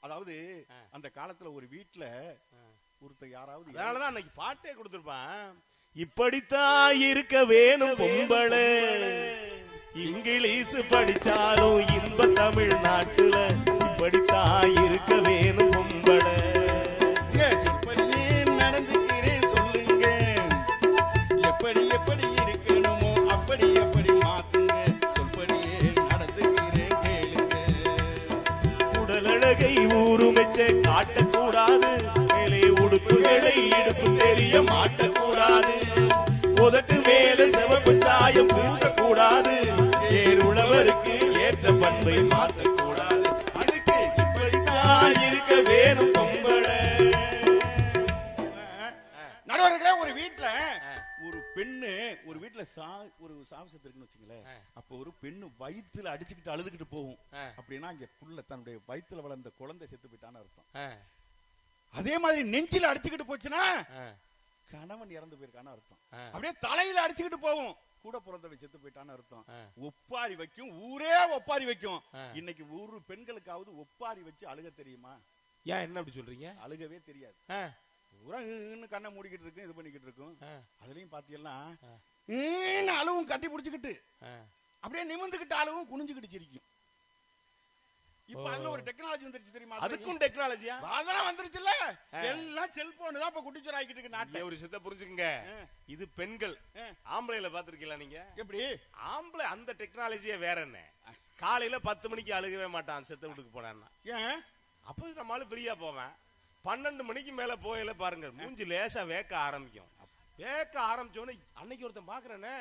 அதாவது அந்த காலத்துல ஒரு வீட்ல ஒருத்தர் யாராவது அதனாலதான் அன்னைக்கு பாட்டே கொடுத்திருப்பான். இப்படித்தான் இருக்க வேணும் பொம்பளை. இங்கிலீஷ் படிச்சாலும் இன்ப தமிழ்நாட்டுல இப்படித்தான் இருக்க வேணும் பொம்பளை. பெண்ணு ஒரு வீட்ல சா ஒரு சாவசத்து இருக்குன்னு வச்சுங்களேன் அப்போ ஒரு பெண்ணு வயித்துல அடிச்சுக்கிட்டு அழுதுகிட்டு போகும். அப்படின்னா அங்க புள்ள தன்னுடைய வயித்துல வளர்ந்த குழந்தை செத்து போயிட்டான்னு அர்த்தம். அதே மாதிரி நெஞ்சில அடிச்சுக்கிட்டு போச்சுன்னா கணவன் இறந்து போயிருக்கான்னு அர்த்தம். அப்படியே தலையில அடிச்சுக்கிட்டு போகும். கூட பிறந்தவன் செத்து போயிட்டான்னு அர்த்தம். ஒப்பாரி வைக்கும் ஊரே ஒப்பாரி வைக்கும். இன்னைக்கு ஊரு பெண்களுக்காவது ஒப்பாரி வச்சு அழுக தெரியுமா? ஏன் என்ன அப்படி சொல்றீங்க? அழுகவே தெரியாது. பூரா ஈன்னு கண்ணை மூடிக்கிட்டு இருக்கும் இது பண்ணிக்கிட்டு இருக்கும். அதுலயும் பாத்தீங்கன்னா அழுவும் கட்டி பிடிச்சுக்கிட்டு. அப்படியே நிமிந்துக்கிட்டு அழுவும் குனிஞ்சுக்கிட்டு சிரிக்கும். இப்ப அதுல ஒரு டெக்னாலஜி வந்துருச்சு தெரியுமா அதுக்கும் டெக்னாலஜியா அதெல்லாம் வந்துருச்சுல்ல? எல்லாம் செல்போன் தான் இப்ப குட்டிச்சோர் ஆகிட்டு இருக்கு நாட்டை. ஒரு விஷயத்த புரிஞ்சுக்கங்க. இது பெண்கள். ஆம்பளைல பாத்திருக்கீங்களா நீங்க? எப்படி? ஆம்பளை அந்த டெக்னாலஜியே வேற என்ன? காலையில பத்து மணிக்கு அழுகவே மாட்டான் செத்த வீட்டுக்கு போனான்னா. ஏன்? அப்போ நம்மளால ஃப்ரீயா போவேன். பன்னெண்டு மணிக்கு மேல போயில பாருங்க மூஞ்சி லேசா வேக்க ஆரம்பிக்கும். வேக்க ஆரம்பிச்சோன்னு அன்னைக்கு ஒருத்தன் பாக்குறேனே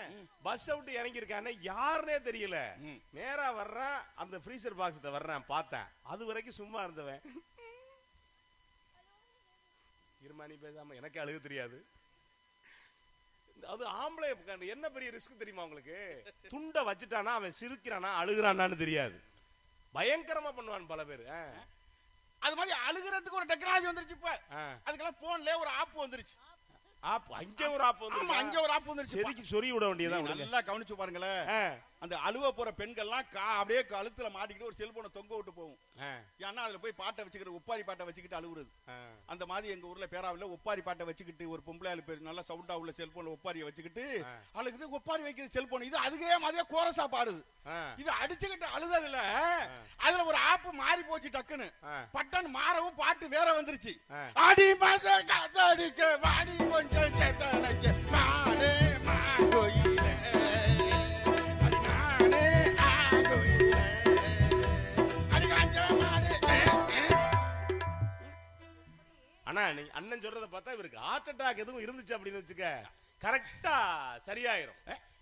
பஸ் விட்டு இறங்கி இருக்கானே யாருனே தெரியல. நேரா வர்றேன் அந்த ஃப்ரீசர் பாக்ஸ்ல வர்றேன் பார்த்தேன். அது வரைக்கும் சும்மா இருந்தவன். இருமானி பேசாம எனக்கு அழுக தெரியாது. அது ஆம்பளை என்ன பெரிய ரிஸ்க் தெரியுமா உங்களுக்கு? துண்டை வச்சுட்டானா அவன் சிரிக்கிறானா அழுகுறானான்னு தெரியாது. பயங்கரமா பண்ணுவான் பல பேர் அது மாதிரி அழுகிறதுக்கு ஒரு டெக்னாலஜி வந்துருச்சு இப்ப. அதுக்கெல்லாம் போன்ல ஒரு ஆப் வந்துருச்சு. ஆப் அங்க ஒரு ஆப் வந்து அங்க ஒரு ஆப் செதுக்கி சொறி விட வேண்டியதான். நல்லா கவனிச்சு பாருங்களேன். அந்த அழுவ போற பெண்கள்லாம் கா அப்படியே கழுத்துல மாட்டிக்கிட்டு ஒரு செல்போனை தொங்க விட்டு போகும். ஏன்னா அதுல போய் பாட்டை வச்சுக்கிட்டு ஒப்பாரி பாட்டை வச்சுக்கிட்டு அழுகுறது ஆ. அந்த மாதிரி எங்க ஊர்ல பேராவில் ஒப்பாரி பாட்டை வச்சுக்கிட்டு ஒரு பொம்பளை ஆளு பேர் நல்லா சவுண்டா உள்ள செல்போன்ல ஒப்பாரியை வச்சுக்கிட்டு அழுகுது ஒப்பாரி வைக்கிறது செல்போன். இது அதுக்கே மாதிரியே கோரசா பாடுது. இது அடிச்சுக்கிட்டு அழுததுல அதுல ஒரு ஆப் மாறி போச்சு டக்குன்னு. பட்டன் மாறவும் பாட்டு வேற வந்துருச்சு. அடி மாச காத்தடிக்க வாடி கொஞ்சம் செத்தனைக்க மாடே மாங்கோயிலே நீ அண்ணன் சொல்றத பார்த்தா இவருக்கு ஹார்ட் அட்டாக் எதுவும் இருந்துச்சு அப்படின்னு வச்சுக்க கரெக்டா சரியாயிரும்.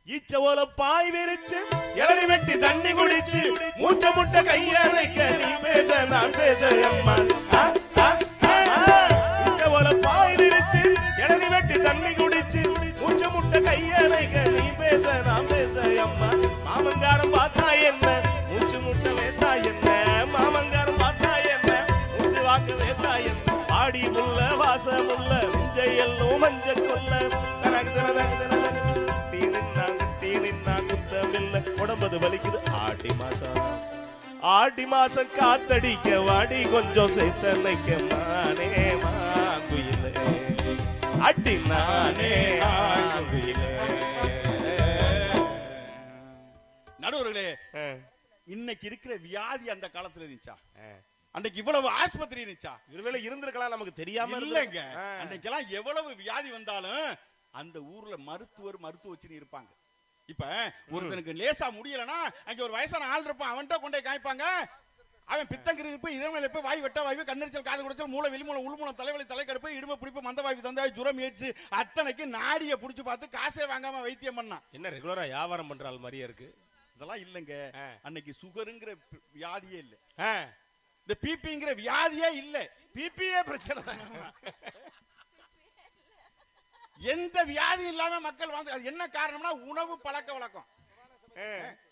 ஈச்ச ஓல பாய் விரிச்சு இளநி வெட்டி தண்ணி குடிச்சு மூச்ச முட்டை கையணைக்க நீ பேச நான் பேச அம்மா. ஈச்ச ஓல பாய் விரிச்சு இளநி வெட்டி தண்ணி குடிச்சு மூச்ச முட்டை கையணைக்க நீ பேச நான் பேச அம்மா மாமங்காரம் பார்த்தா முல்ல வாசமுள்ள நெஞ்சை எல்லோ மஞ்ச கொல்ல டீ நின்னா குத்தமில்ல உடம்பது வலிக்குது ஆடி மாசம். ஆடி மாசம் காத்தடிக்க வாடி கொஞ்சம் சேர்த்தனைக்க மானே மாங்குயிலே. அடி நானே ஆங்குயிலே நடுவர்களே இன்னைக்கு இருக்கிற வியாதி அந்த காலத்துல இருந்துச்சா. அன்னைக்கு இவ்வளவு ஆஸ்பத்திரி இருந்துச்சா? ஒருவேளை இருந்திருக்கலாம் நமக்கு தெரியாம இல்லைங்க. அன்னைக்கெல்லாம் எவ்வளவு வியாதி வந்தாலும் அந்த ஊர்ல மருத்துவர் மருத்துவச்சின்னு இருப்பாங்க. இப்ப ஒருத்தனுக்கு லேசா முடியலன்னா அங்க ஒரு வயசான ஆள் இருப்பான் அவன்கிட்ட கொண்டே காய்ப்பாங்க அவன் பித்தங்கிறது போய் இரவனில் போய் வாய் வெட்ட வாய்வு கண்ணெரிச்சல் காது குடைச்சல் மூளை வெளிமூலம் உள்மூலம் தலைவலி தலைக்கடுப்பு இடுமை பிடிப்பு மந்த வாய்வு தந்தாய் ஜுரம் ஏற்று அத்தனைக்கு நாடியை புடிச்சு பார்த்து காசே வாங்காம வைத்தியம் பண்ணான். என்ன ரெகுலரா வியாபாரம் பண்ற ஆள் மாதிரியே இருக்கு. இதெல்லாம் இல்லைங்க. அன்னைக்கு சுகருங்கிற வியாதியே இல்ல. இந்த பிபிங்கிற வியாதியே இல்ல. பிபியே பிரச்சனை. எந்த வியாதி இல்லாம மக்கள் வாழ்ந்து அது என்ன காரணம்னா உணவு பழக்க வழக்கம்.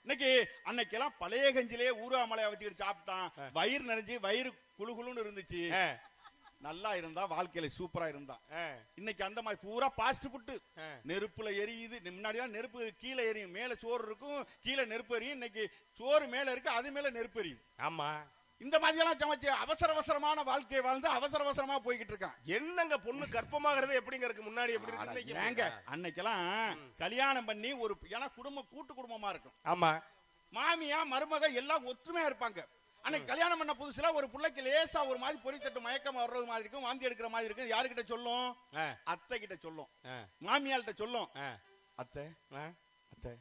இன்னைக்கு அன்னைக்கெல்லாம் பழைய கஞ்சிலேயே ஊறாமலையை வச்சுக்கிட்டு சாப்பிட்டான். வயிறு நிறைஞ்சு வயிறு குளு குளுன்னு இருந்துச்சு. நல்லா இருந்தா வாழ்க்கையில சூப்பரா இருந்தான் ஆ, இன்னைக்கு அந்த மாதிரி பூரா பாஸ்ட் புட்டு ஆ. நெருப்புல எரியுது. முன்னாடியெல்லாம் நெருப்பு கீழே எரியும். மேல சோறு இருக்கும். கீழே நெருப்பு எரியும். இன்னைக்கு சோறு மேல இருக்கு அது மேல நெருப்பு எரியுது. ஆமா. இந்த மாதிரி எல்லாம் சமைச்சு அவசர அவசரமான வாழ்க்கையை வாழ்ந்து அவசர அவசரமா போய்கிட்டு இருக்கான். என்னங்க பொண்ணு கற்பமாகிறது எப்படிங்கிறதுக்கு முன்னாடி எப்படி? ஏங்க அன்னைக்கெல்லாம் கல்யாணம் பண்ணி ஒரு ஏன்னா குடும்பம் கூட்டு குடும்பமா இருக்கும். ஆமா. மாமியா மருமக எல்லாம் ஒற்றுமையா இருப்பாங்க. அன்னைக்கு கல்யாணம் பண்ண புதுசுல ஒரு பிள்ளைக்கு லேசா ஒரு மாதிரி பொறித்தட்டு மயக்கம் வர்றது மாதிரி இருக்கும் வாந்தி எடுக்கிற மாதிரி இருக்கும். யாருக்கிட்ட சொல்லும்? அத்தை கிட்ட சொல்லும். மாமியாள்கிட்ட சொல்லும். அத்தை. அத்தை?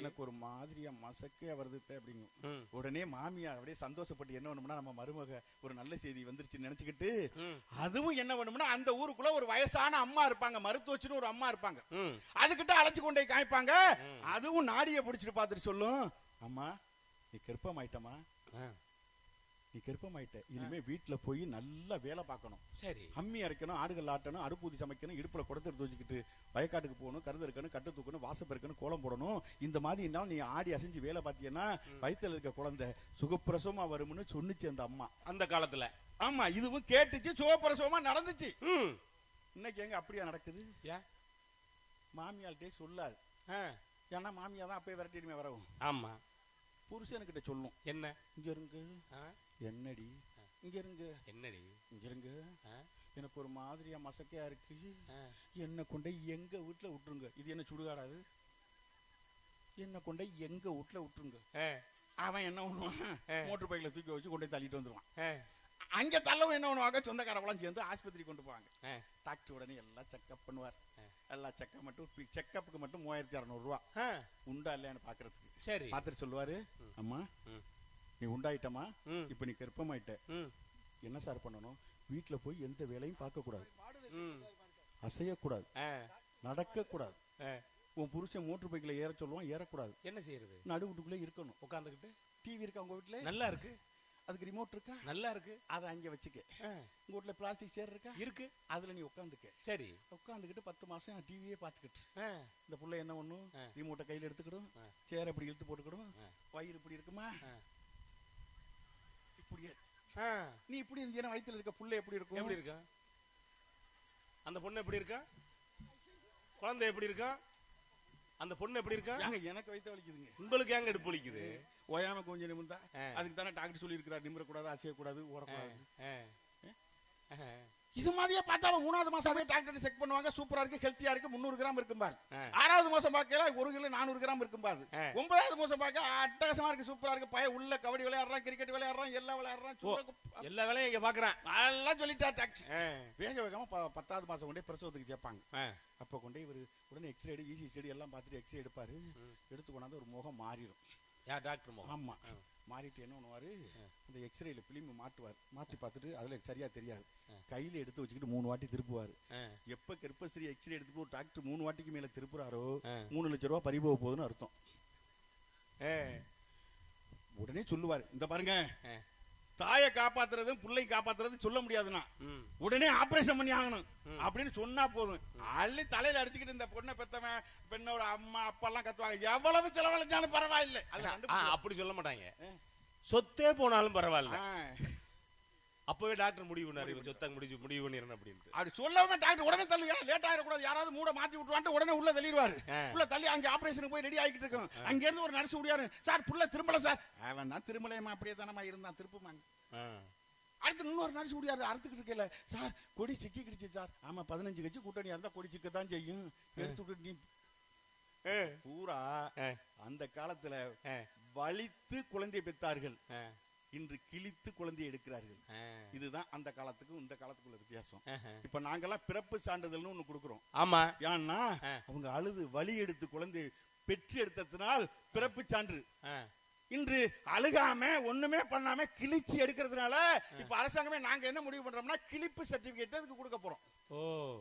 எனக்கு ஒரு மாதிரியா மசக்கே வருது அப்படிங்கும். உடனே மாமியா அப்படியே சந்தோஷப்பட்டு என்ன பண்ணும்னா நம்ம மருமக ஒரு நல்ல செய்தி வந்துருச்சுன்னு நினைச்சுக்கிட்டு அதுவும் என்ன பண்ணும்னா அந்த ஊருக்குள்ள ஒரு வயசான அம்மா இருப்பாங்க. மருத்துவச்சுன்னு ஒரு அம்மா இருப்பாங்க. அதுகிட்ட அழைச்சு கொண்டு போய் காமிப்பாங்க அதுவும் நாடிய பிடிச்சிட்டு பார்த்துட்டு சொல்லும். அம்மா நீ கர்ப்பமாயிட்டமா நீ கர்ப்பமாயிட்ட. இனிமே வீட்டுல போய் நல்லா வேலை பார்க்கணும். சரி. அம்மி அரைக்கணும் ஆடுகள் ஆட்டணும் அடுப்பூதி சமைக்கணும் இடுப்புல குடத்தை தூக்கிக்கிட்டு வயக்காட்டுக்கு போகணும் கருது இருக்கணும் கட்டு தூக்கணும் வாசப்ப இருக்கணும் கோலம் போடணும். இந்த மாதிரி இருந்தாலும் நீ ஆடி அசைஞ்சு வேலை பார்த்தீங்கன்னா வயித்துல இருக்க குழந்தை சுகப்பிரசவமா வரும்னு சொன்னுச்சு அந்த அம்மா. அந்த காலத்துல. ஆமா இதுவும் கேட்டுச்சு சுகப்பிரசவமா நடந்துச்சு. ம். இன்னைக்கு எங்க அப்படியா நடக்குது? ஏன்? மாமியாள்கிட்டே சொல்லாது. ஏன்னா மாமியா தான் அப்பயே விரட்டிடுமே வரவும். ஆமா. புருஷனுக்கிட்ட சொல்லும். என்ன? இங்க இருங்க. என்னடி? இங்க இருங்க என்னடி? இங்க இருங்க எனக்கு ஒரு மாதிரியா மசக்கையா இருக்கு. என்ன கொண்டு எங்க வீட்டுல விட்டுருங்க. இது என்ன சுடுகாடாது என்ன கொண்டு எங்க வீட்டுல விட்டுருங்க. அவன் என்ன பண்ணுவான்? மோட்டர் பைக்ல தூக்கி வச்சு கொண்டு தள்ளிட்டு வந்துருவான். அங்க தள்ளவும் என்ன பண்ணுவாங்க? சொந்தக்காரவெல்லாம் சேர்ந்து ஆஸ்பத்திரி கொண்டு போவாங்க. டாக்டர் உடனே எல்லாம் செக்அப் பண்ணுவார். எல்லாம் செக்அப் மட்டும் செக்கப்புக்கு மட்டும் மூவாயிரத்தி அறநூறுவா. உண்டா இல்லையான்னு பாக்குறதுக்கு. சரி. பார்த்துட்டு சொல்லுவாரு. அம்மா. நீ உண்டாயிட்டமா? இப்ப நீ கர்ப்பமாயிட்ட. என்ன சார் பண்ணணும்? வீட்டுல போய் எந்த வேலையும் பார்க்க கூடாது. அசையக்கூடாது. நடக்க கூடாது. உன் புருஷன் மோட்டர் பைக்ல ஏற சொல்லுவான் ஏறக்கூடாது. என்ன செய்யறது? நடு வீட்டுக்குள்ளே இருக்கணும். உட்காந்துக்கிட்டு டிவி இருக்கா உங்க வீட்டுல நல்லா இருக்கு. அதுக்கு ரிமோட் இருக்கா? நல்லா இருக்கு. அதை அங்க வச்சுக்க. உங்க வீட்டுல பிளாஸ்டிக் சேர் இருக்கா? இருக்கு. அதுல நீ உட்காந்துக்க. சரி. உட்காந்துக்கிட்டு பத்து மாசம் டிவியே பார்த்துக்கிட்டு. ஆ, இந்த புள்ள என்ன பண்ணும்? ஆ. ரிமோட்டை கையில எடுத்துக்கிடும். சேர் இப்படி இழுத்து போட்டுக்கிடும். வயிறு இப்படி இருக்குமா. இப்படியே. நீ இப்படி இருந்தீங்கன்னா வயித்துல இருக்க புள்ள எப்படி இருக்கும்? எப்படி இருக்கா? அந்த பொண்ணு எப்படி இருக்கா? குழந்தை எப்படி இருக்கா? அந்த பொண்ணு எப்படி இருக்கா? எனக்கு வயிற்று வலிக்குதுங்க. உங்களுக்கு ஏங்க இடுப்பு வலிக்குது? ஓயாம கொஞ்சம் நிமிந்தா ஆ. அதுக்கு தானே டாக்டர் சொல்லி இருக்கிறார் நிமிரக்கூடாது அசையக்கூடாது ஓடக்கூடாது. இது மாதிரியே பார்த்தா அவன் மூணாவது மாசம் அதே டாக்டர் செக் பண்ணுவாங்க. சூப்பரா இருக்கு ஹெல்த்தியா இருக்கு முந்நூறு கிராம் இருக்கும் பாரு. ஆறாவது மாசம் பார்க்கல ஒரு கிலோ நானூறு கிராம் இருக்கும் பாரு. ஒன்பதாவது மாசம் பார்க்க அட்டகாசமா இருக்கு சூப்பரா இருக்கு. பையன் உள்ள கபடி விளையாடுறான் கிரிக்கெட் விளையாடுறான் எல்லாம் விளையாடுறான். எல்லா வேலையும் இங்க பாக்குறேன். நல்லா சொல்லிட்டார் டாக்டர் வேக வேகமா பத்தாவது மாசம் கொண்டே பிரசவத்துக்கு சேர்ப்பாங்க. அப்ப கொண்டே இவர் உடனே எக்ஸ்ரே எடு இசி செடி எல்லாம் பார்த்துட்டு எக்ஸ்ரே எடுப்பாரு. எடுத்து கொண்டாந்து ஒரு முகம் மாறிடும். யா டாக்டர் ஆமா. மாறிட்டு என்ன பண்ணுவாரு? இந்த எக்ஸ்ரேல பிலிம் மாட்டுவார். மாட்டி பார்த்துட்டு அதுல சரியா தெரியாது. கையில எடுத்து வச்சுக்கிட்டு மூணு வாட்டி திருப்புவாரு. எப்ப கர்ப்பஸ்ரீ எக்ஸ்ரே எடுத்து ஒரு டாக்டர் மூணு வாட்டிக்கு மேல திருப்புறாரோ. மூணு லட்சம் ரூபாய் பறிபோக போகுதுன்னு அர்த்தம். உடனே சொல்லுவாரு இந்த பாருங்க தாயை காப்பாத்துறதும் புள்ளை காப்பாத்துறதும் சொல்ல முடியாதுன்னா உடனே ஆபரேஷன் பண்ணி ஆகணும். அப்படின்னு சொன்னா போதும். அள்ளி தலையில அடிச்சுக்கிட்டு இந்த பொண்ணை பெத்தவன் பெண்ணோட அம்மா அப்பா எல்லாம் கத்துவாங்க. எவ்வளவு செலவழிச்சாலும் பரவாயில்லை. அப்படி சொல்ல மாட்டாங்க. சொத்தே போனாலும் பரவாயில்ல. அப்பவே டாக்டர் முடிவு பண்ணாரு இவன் சொத்தை முடிச்சு முடிவு பண்ணிடுறேன் அப்படின்ட்டு. அப்படி சொல்லாம டாக்டர் உடனே தள்ளி லேட் ஆயிடக்கூடாது. யாராவது மூட மாத்தி விட்டுவான்ட்டு உடனே உள்ள தள்ளிடுவாரு. உள்ள தள்ளி அங்க ஆபரேஷனுக்கு போய் ரெடி ஆகிட்டு இருக்கோம் அங்க இருந்து ஒரு நர்ஸ் முடியாரு சார் புள்ள திரும்பல சார். அவன் தான் திரும்பலையமா அப்படியே தானமா இருந்தான் திருப்புமாங்க. அடுத்து இன்னொரு நர்ஸ் முடியாது அறுத்துக்கிட்டு இருக்கல சார் கொடி சிக்கிக்கிடுச்சு சார். ஆமா பதினஞ்சு கட்சி கூட்டணியா இருந்தா கொடி சிக்க தான் செய்யும் எடுத்துக்கிட்டு நீ பூரா அந்த காலத்துல வலித்து குழந்தை பெற்றார்கள். இன்று கிழித்து குழந்தை எடுக்கிறார்கள். இதுதான் அந்த காலத்துக்கும் இந்த காலத்துக்குள்ள வித்தியாசம். இப்ப நாங்கெல்லாம் பிறப்பு சான்றிதழ்னு ஒண்ணு கொடுக்குறோம். ஆமா. ஏன்னா. அவங்க அழுது வலி எடுத்து குழந்தை பெற்று எடுத்ததுனால் பிறப்பு சான்று. இன்று அழுகாம ஒண்ணுமே பண்ணாம கிழிச்சு எடுக்கிறதுனால இப்ப அரசாங்கமே நாங்க என்ன முடிவு பண்றோம்னா கிழிப்பு சர்டிபிகேட் அதுக்கு கொடுக்க போறோம். ஓ.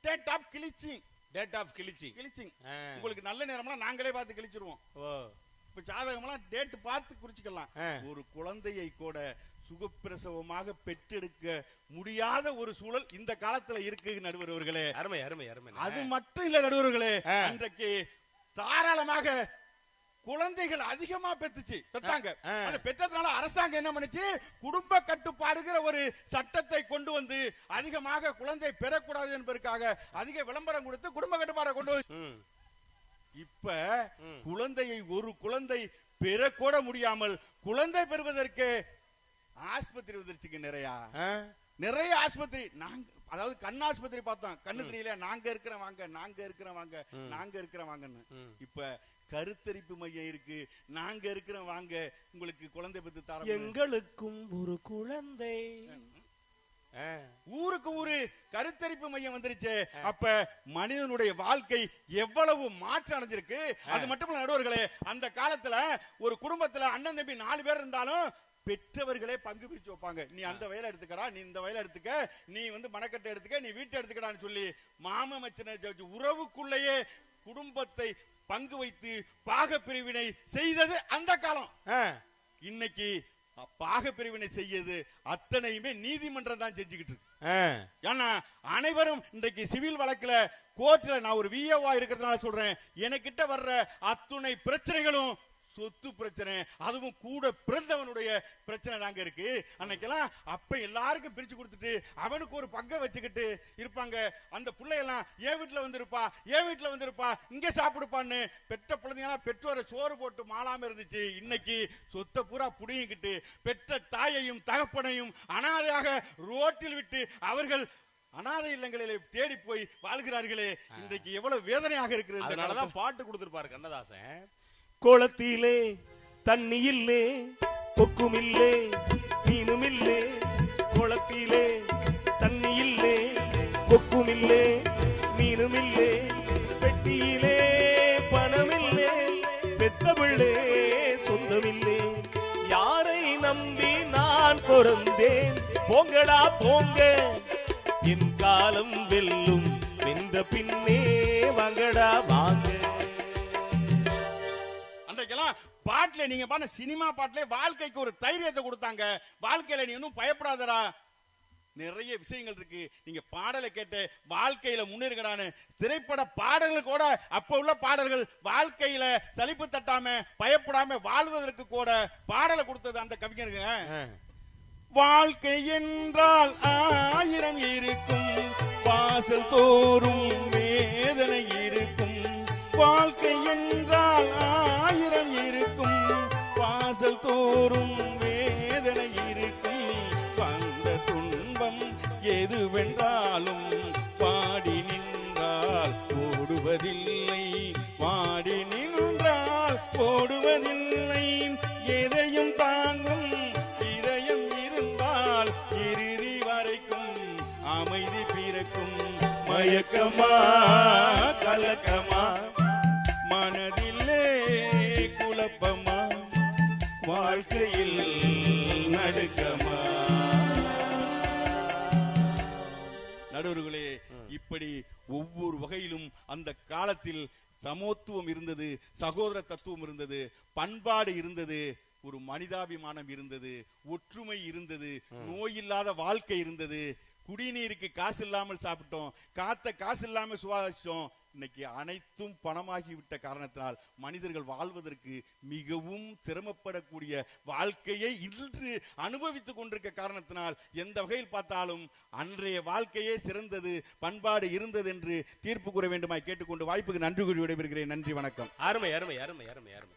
டேட் ஆஃப் கிழிச்சிங். டேட் ஆஃப் கிழிச்சி கிழிச்சிங். ஆ, உங்களுக்கு நல்ல நேரம்லாம் நாங்களே பார்த்து கிழிச்சிருவோம். ஓ. இப்ப ஜாதகம்லாம் டேட் பார்த்து குறிச்சுக்கலாம். ஒரு குழந்தையை கூட சுகப்பிரசவமாக பெற்றெடுக்க முடியாத ஒரு சூழல் இந்த காலத்துல இருக்கு நடுவர்களே அருமை அருமை அருமை. அது மட்டும் இல்ல நடுவர்களே. அன்றைக்கு தாராளமாக குழந்தைகள் அதிகமா பெத்துச்சு. பெத்தாங்க. அந்த பெத்ததுனால அரசாங்கம் என்ன பண்ணுச்சு? குடும்ப கட்டுப்பாடுங்கிற ஒரு சட்டத்தை கொண்டு வந்து அதிகமாக குழந்தை பெறக்கூடாது என்பதற்காக அதிக விளம்பரம் கொடுத்து குடும்ப கட்டுப்பாடை கொண்டு இப்ப. குழந்தையை ஒரு குழந்தை பெறக்கூட முடியாமல் குழந்தை பெறுவதற்கு ஆஸ்பத்திரி வந்துருச்சுங்க நிறையா? நிறைய ஆஸ்பத்திரி. நாங்க அதாவது கண் ஆஸ்பத்திரி பார்த்தோம். கண்ணு தெரியல. நாங்க இருக்கிறோம் வாங்க நாங்க இருக்கிறோம் வாங்க நாங்க இருக்கிறோம் வாங்கன்னு. இப்ப கருத்தரிப்பு மையம் இருக்கு. நாங்க இருக்கிறோம் வாங்க. உங்களுக்கு குழந்தை பெற்று தர எங்களுக்கும் ஒரு குழந்தை. ஊருக்கு ஊரு கருத்தரிப்பு மையம் வந்துருச்சு. அப்ப மனிதனுடைய வாழ்க்கை எவ்வளவு மாற்றம் அடைஞ்சிருக்கு. அது மட்டும் இல்ல நடுவர்களே அந்த காலத்துல ஒரு குடும்பத்துல அண்ணன் தம்பி நாலு பேர் இருந்தாலும் பெற்றவர்களே பங்கு பிரிச்சு வைப்பாங்க. நீ அந்த வயலை எடுத்துக்கடா நீ இந்த வயலை எடுத்துக்க நீ வந்து மணக்கட்டை எடுத்துக்க நீ வீட்டை எடுத்துக்கடான்னு சொல்லி மாம மச்சனை உறவுக்குள்ளேயே குடும்பத்தை பங்கு வைத்து பாக பிரிவினை செய்தது அந்த காலம். இன்னைக்கு பாக பிரிவினை செய்யது அத்தனையுமே நீதிமன்றம் தான் செஞ்சுக்கிட்டு இருக்கு. ஏன்னா அனைவரும் இன்றைக்கு சிவில் வழக்குல கோர்ட்ல நான் ஒரு விஏவா இருக்கிறதுனால சொல்றேன் எனக்கிட்ட வர்ற அத்துணை பிரச்சனைகளும் சொத்து பிரச்சனை அதுவும் கூட பிறந்தவனுடைய பிரச்சனை தாங்க இருக்கு. அன்னைக்கெல்லாம் அப்ப எல்லாருக்கும் பிரிச்சு கொடுத்துட்டு அவனுக்கு ஒரு பங்கை வச்சுக்கிட்டு இருப்பாங்க. அந்த பிள்ளையெல்லாம் என் வீட்டுல வந்திருப்பா என் வீட்டுல வந்திருப்பா இங்க சாப்பிடுப்பான்னு பெற்ற பிள்ளைங்கலாம் பெற்றோரை சோறு போட்டு மாளாம இருந்துச்சு. இன்னைக்கு சொத்தை பூரா புடிங்கிக்கிட்டு பெற்ற தாயையும் தகப்பனையும் அனாதையாக ரோட்டில் விட்டு அவர்கள் அனாதை இல்லங்களிலே தேடி போய் வாழ்கிறார்களே. இன்றைக்கு எவ்வளவு வேதனையாக இருக்கிறது அதனாலதான் பாட்டு கொடுத்திருப்பாரு கண்ணதாசன். குளத்திலே தண்ணி இல்லே கொக்கும் இல்லே மீனும் இல்லே குளத்திலே தண்ணி இல்லே கொக்கும் இல்லே மீனும் இல்லே பெட்டியிலே பணம் இல்லே பெத்த சொந்தமில்லே. யாரை நம்பி நான் பிறந்தேன் போங்கடா போங்க. என் காலம் வெல்லும் வெந்த பின்னே வாங்கடா பாட்டுல நீங்க பாருங்க சினிமா பாட்டுல வாழ்க்கைக்கு ஒரு தைரியத்தை கொடுத்தாங்க. வாழ்க்கையில நீ இன்னும் பயப்படாதடா. நிறைய விஷயங்கள் இருக்கு. நீங்க பாடலை கேட்டு வாழ்க்கையில முன்னேறுகடான்னு திரைப்பட பாடல்கள் கூட அப்ப உள்ள பாடல்கள் வாழ்க்கையில சலிப்பு தட்டாம பயப்படாம வாழ்வதற்கு கூட பாடலை கொடுத்தது அந்த கவிஞருங்க வாழ்க்கை என்றால் ஆயிரம் இருக்கும். வாசல் தோறும் வேதனை இருக்கும். வாழ்க்கை என்றால் தோறும் வேதனை இருக்கும். வந்த துன்பம் எதுவென்றாலும் பாடி நின்றால் ஓடுவதில்லை பாடி நின்றால் ஓடுவதில்லை எதையும் தாங்கும் இதயம் இருந்தால் இறுதி வரைக்கும் அமைதி பிறக்கும். மயக்கமா கலக்கமா மனதில் வாழ்க்கையில் நடுக்கமா? நடுவர்களே இப்படி ஒவ்வொரு வகையிலும் அந்த காலத்தில் சமத்துவம் இருந்தது சகோதர தத்துவம் இருந்தது பண்பாடு இருந்தது ஒரு மனிதாபிமானம் இருந்தது ஒற்றுமை இருந்தது நோயில்லாத வாழ்க்கை இருந்தது குடிநீருக்கு காசு இல்லாமல் சாப்பிட்டோம் காத்த காசு இல்லாமல் சுவாசித்தோம் இன்னைக்கு அனைத்தும் பணமாகிவிட்ட காரணத்தினால் மனிதர்கள் வாழ்வதற்கு மிகவும் சிரமப்படக்கூடிய வாழ்க்கையை இன்று அனுபவித்துக் கொண்டிருக்க காரணத்தினால் எந்த வகையில் பார்த்தாலும் அன்றைய வாழ்க்கையே சிறந்தது பண்பாடு இருந்தது என்று தீர்ப்பு கூற வேண்டுமாய் கேட்டுக்கொண்டு வாய்ப்புக்கு நன்றி கூறி விடைபெறுகிறேன். நன்றி வணக்கம். அருமை அருமை அருமை அருமை அருமை.